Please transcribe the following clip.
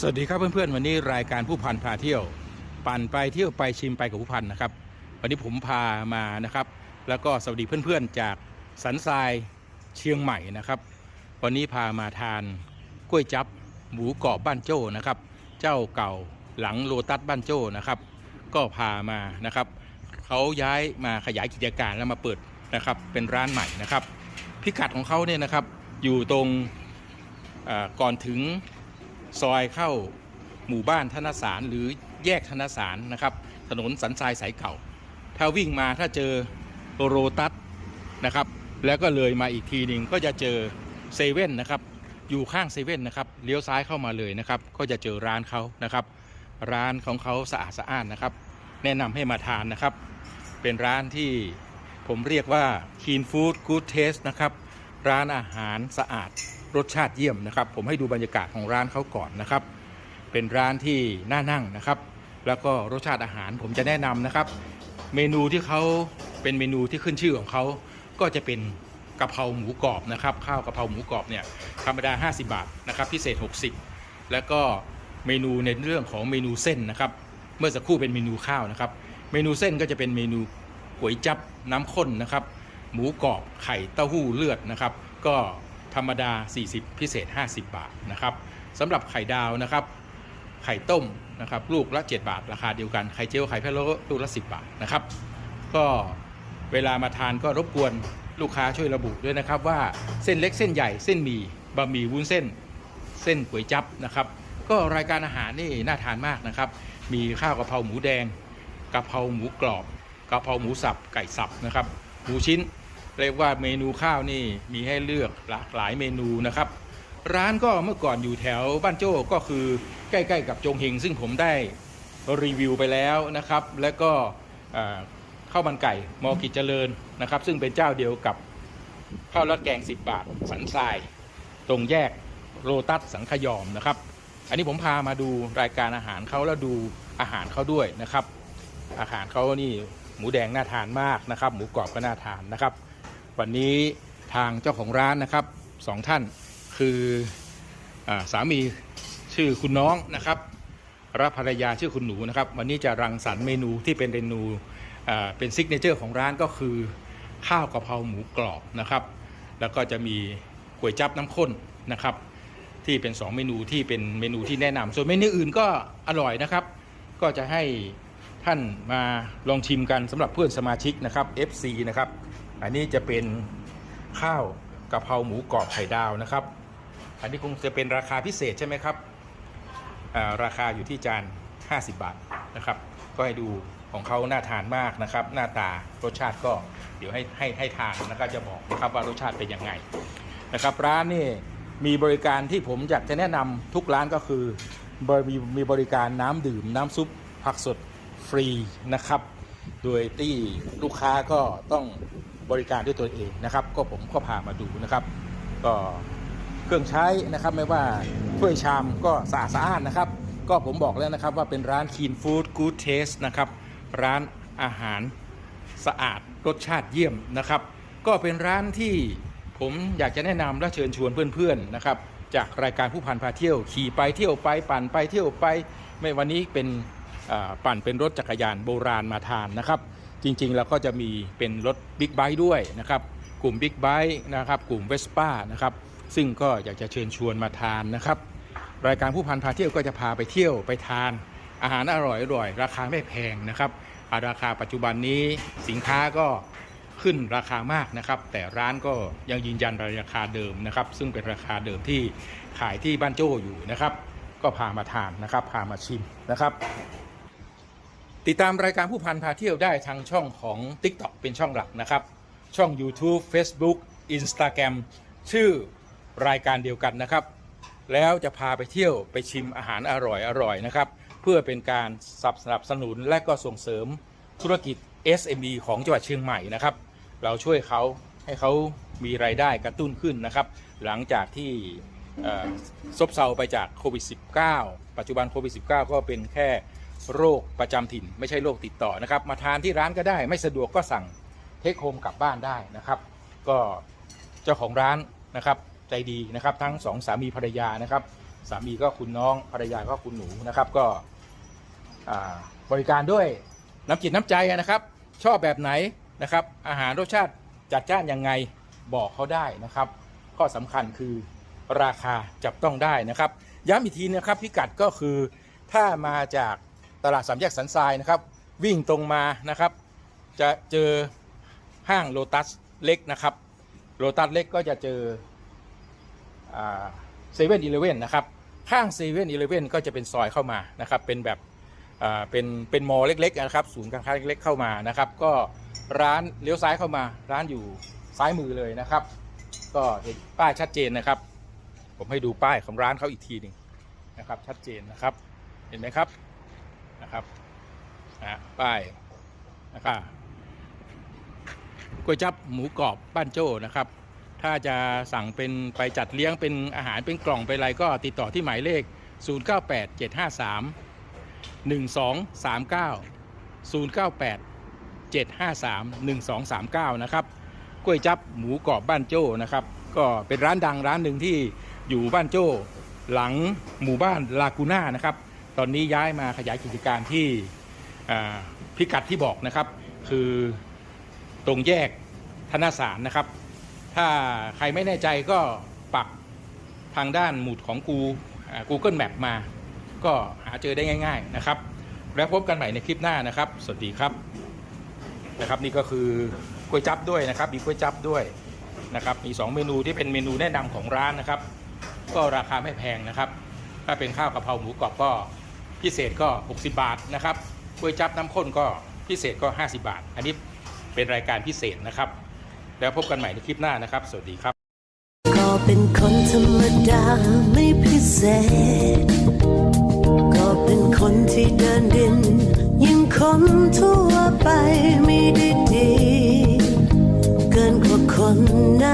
สวัสดีครับเพื่อนๆ วันนี้รายการผู้พันพาเที่ยว ปั่นไปเที่ยวไปชิมไปกับผู้พันนะครับ วันนี้ผมพามานะครับ แล้วก็สวัสดีเพื่อนๆ จากสันทรายเชียงใหม่นะครับ วันนี้พามาทานกล้วยจับหมูกรอบบ้านโจ้นะครับ เจ้าเก่าหลังโลตัสบ้านโจ้นะครับ ก็พามานะครับเขาย้ายมาขยายกิจการแล้วมาเปิดนะครับเป็นร้านใหม่นะครับ พิกัดของเขาเนี่ยนะครับอยู่ตรงอ่อก่อนถึง ซอยเข้าหมู่บ้านธนสารหรือแยกธนสารนะครับ ถนนสันทรายสายเก่า ถ้าวิ่งมาถ้าเจอโรตัสนะครับ แล้วก็เลยมาอีกทีหนึ่งก็จะเจอเซเว่นนะครับ อยู่ข้างเซเว่นนะครับเลี้ยวซ้ายเข้ามาเลยนะครับ ก็จะเจอร้านเขานะครับ ร้านของเขาสะอาดสะอ้านนะครับ แนะนำให้มาทานนะครับ เป็นร้านที่ผมเรียกว่า Clean Food Good Taste นะครับ ร้านอาหารสะอาด รสชาติเยี่ยมนะครับ ผมให้ดูบรรยากาศของร้านเขาก่อนนะครับ เป็นร้านที่น่านั่งนะครับ แล้วก็รสชาติอาหารผมจะแนะนำนะครับ เมนูที่เขาเป็นเมนูที่ขึ้นชื่อของเขาก็จะเป็นกะเพราหมูกรอบนะครับ ข้าวกะเพราหมูกรอบเนี่ยธรรมดา 50 บาทนะครับพิเศษ 60 แล้วก็เมนูในเรื่องของเมนูเส้นนะครับ เมื่อสักครู่เป็นเมนูข้าวนะครับ เมนูเส้นก็จะเป็นเมนูก๋วยจับน้ำข้นนะครับ หมูกรอบไข่เต้าหู้เลือดนะครับ ก็ ธรรมดา 40 พิเศษ 50 บาทนะครับสำหรับไข่ดาวนะครับ ไข่ต้มนะครับ ลูกละ 7 บาท ราคาเดียวกัน ไข่เจียวไข่พะโล้ลูกละ 10 บาทนะครับ ก็เวลามาทานก็รบกวนลูกค้าช่วยระบุด้วยนะครับ ว่าเส้นเล็กเส้นใหญ่เส้นหมี่บะหมี่วุ้นเส้น เส้นก๋วยจั๊บนะครับ ก็รายการอาหารนี่น่าทานมากนะครับ มีข้าวกะเพราหมูแดงกะเพราหมูกรอบกะเพราหมูสับไก่สับนะครับหมูชิ้น เรียกว่าเมนูข้าวนี่มีให้เลือกหลากหลายเมนูนะครับ ร้านก็เมื่อก่อนอยู่แถวบ้านโจ้ก็คือใกล้ๆกับจงเฮงซึ่งผมได้รีวิวไปแล้วนะครับ แล้วก็เข้าวมันไก่มอกิจเจริญนะครับ ซึ่งเป็นเจ้าเดียวกับข้าวราดแกง 10 บาท สันทราย ตรงแยกโรตัสสังขยอมนะครับ อันนี้ผมพามาดูรายการอาหารเขาแล้วดูอาหารเขาด้วยนะครับ อาหารเขานี่หมูแดงน่าทานมากนะครับ หมูกรอบก็น่าทานนะครับ วันนี้ทางเจ้าของร้านนะครับสองท่านคืออสามีชื่อคุณน้องนะครับและภรรยาชื่อคุณหนูนะครับ วันนี้จะรังสรรค์เมนูที่เป็นเมนูเป็นซิกเนเจอร์ของร้านก็คือข้าวกะเพราหมูกรอบนะครับ แล้วก็จะมีก๋วยจับน้ำข้นนะครับ ที่เป็น 2 เมนูที่เป็นเมนูที่แนะนำส่วนเมนูอื่นก็อร่อยนะครับ ก็จะให้ท่านมาลองชิมกันสำหรับเพื่อนสมาชิกนะครับ FC นะครับ อันนี้จะเป็นข้าวกะเพราหมูกรอบไข่ดาวนะครับ อันนี้คงจะเป็นราคาพิเศษใช่ไหมครับราคาอยู่ที่จาน 50 บาทนะครับ ก็ให้ดูของเขาน่าทานมากนะครับ หน้าตารสชาติก็เดี๋ยวให้ให้ให้ทานแล้วก็จะบอกนะครับว่ารสชาติเป็นยังไงนะครับ ร้านนี่มีบริการที่ผมอยากจะแนะนำทุกร้านก็คือมีมีบริการน้ำดื่มน้ำซุปผักสดฟรีนะครับ โดยที่ลูกค้าก็ต้อง บริการด้วยตัวเองนะครับ ก็ผมก็พามาดูนะครับ ก็เครื่องใช้นะครับไม่ว่าถ้วยชามก็สะอาดสะอ้านนะครับ ก็ผมบอกแล้วนะครับว่าเป็นร้าน Clean Food Good Taste นะครับร้านอาหารสะอาดรสชาติเยี่ยมนะครับ ก็เป็นร้านที่ผมอยากจะแนะนำและเชิญชวนเพื่อนๆนะครับ จากรายการผู้พันพาเที่ยวขี่ไปเที่ยวไปปั่นไปเที่ยวไป ไม่วันนี้เป็นปั่นเป็นรถจักรยานโบราณมาทานนะครับ จริงๆแล้วก็จะมีเป็นรถบิ๊กไบค์ด้วยนะครับ กลุ่มบิ๊กไบค์นะครับ กลุ่มเวสป้านะครับ ซึ่งก็อยากจะเชิญชวนมาทานนะครับ รายการผู้พันพาเที่ยวก็จะพาไปเที่ยวไปทาน อาหารอร่อยอร่อยราคาไม่แพงนะครับาราคาปัจจุบันนี้สินค้าก็ขึ้นราคามากนะครับ แต่ร้านก็ยังยืนยันราคาเดิมนะครับ ซึ่งเป็นราคาเดิมที่ขายที่บ้านโจ้อยู่นะครับ ก็พามาทานนะครับ พามาชิมนะครับ ติดตามรายการผู้พันพาเที่ยวได้ทางช่องของ TikTok เป็นช่องหลักนะครับ ช่อง YouTube Facebook Instagram ชื่อรายการเดียวกันนะครับ แล้วจะพาไปเที่ยวไปชิมอาหารอร่อยอร่อยนะครับ เพื่อเป็นการสนับสนุนและก็ส่งเสริมธุรกิจ SME ของจังหวัดเชียงใหม่นะครับ เราช่วยเขาให้เขามีรายได้กระตุ้นขึ้นนะครับ หลังจากที่ซบเซาไปจากโควิด -19 ปัจจุบันโควิด -19 ก็เป็นแค่ โรคประจำถิ่น ไม่ใช่โรคติดต่อนะครับ มาทานที่ร้านก็ได้ ไม่สะดวกก็สั่งเทคโฮมกลับบ้านได้นะครับ ก็เจ้าของร้านนะครับใจดีนะครับ ทั้งสองสามีภรรยานะครับ สามีก็คุณน้องภรรยาก็คุณหนูนะครับก็บริการด้วยน้ำจิตน้ำใจนะครับ ชอบแบบไหนนะครับ อาหารรสชาติจัดจ้านยังไงบอกเขาได้นะครับ ข้อสำคัญคือราคาจับต้องได้นะครับ ย้ำอีกทีนะครับพิกัดก็คือถ้ามาจาก ตลาดสามแยกสันทรายนะครับ วิ่งตรงมานะครับ จะเจอห้างโลตัสเล็กนะครับโลตัสเล็กก็จะเจอเซเว่นอีเลเว่นนะครับ ข้างเซเว่นอีเลเว่นก็จะเป็นซอยเข้ามานะครับ เป็นแบบเป็นเป็นมอลเล็กๆนะครับ ศูนย์การค้าเล็กๆเข้ามานะครับ ก็ร้านเลี้ยวซ้ายเข้ามา ร้านอยู่ซ้ายมือเลยนะครับ ก็เห็นป้ายชัดเจนนะครับ ผมให้ดูป้ายของร้านเขาอีกทีหนึ่งนะครับ ชัดเจนนะครับ เห็นไหมครับ นะครับอ่าป้ายนะครับก๋วยจับหมูกรอบบ้านโจ้นะครับ ถ้าจะสั่งเป็นไปจัดเลี้ยงเป็นอาหารเป็นกล่องเป็นอะไรก็ติดต่อที่หมายเลข 098 753 1239 098 753 1239 นะครับก๋วยจับหมูกรอบบ้านโจ้นะครับ ก็เป็นร้านดังร้านหนึ่งที่อยู่บ้านโจ้หลังหมู่บ้านลากูน่านะครับ ตอนนี้ย้ายมาขยายกิจการที่พิกัดที่บอกนะครับ คือตรงแยกธนาสารนะครับ ถ้าใครไม่แน่ใจก็ปักทางด้านหมุดของกูอ่า Google Map มา ก็หาเจอได้ง่าย ๆนะครับ แล้วพบกันใหม่ในคลิปหน้านะครับ สวัสดีครับนะครับ นี่ก็คือก๋วยจับด้วยนะครับ มีก๋วยจับด้วยนะครับมี 2 เมนูที่เป็นเมนูแนะนำของร้านนะครับ ก็ราคาไม่แพงนะครับ ถ้าเป็นข้าวกะเพราหมูกรอบก็ พิเศษก็ 60 บาทนะครับก๋วยจับน้ำข้นก็พิเศษก็ 50 บาท อันนี้เป็นรายการพิเศษนะครับ แล้วพบกันใหม่ในคลิปหน้านะครับ สวัสดีครับ ก็เป็นคนธรรมดาไม่พิเศษ ก็เป็นคนที่เดินดิน ยังคนทั่วไปไม่ได้ดี เกินกว่าคนไหน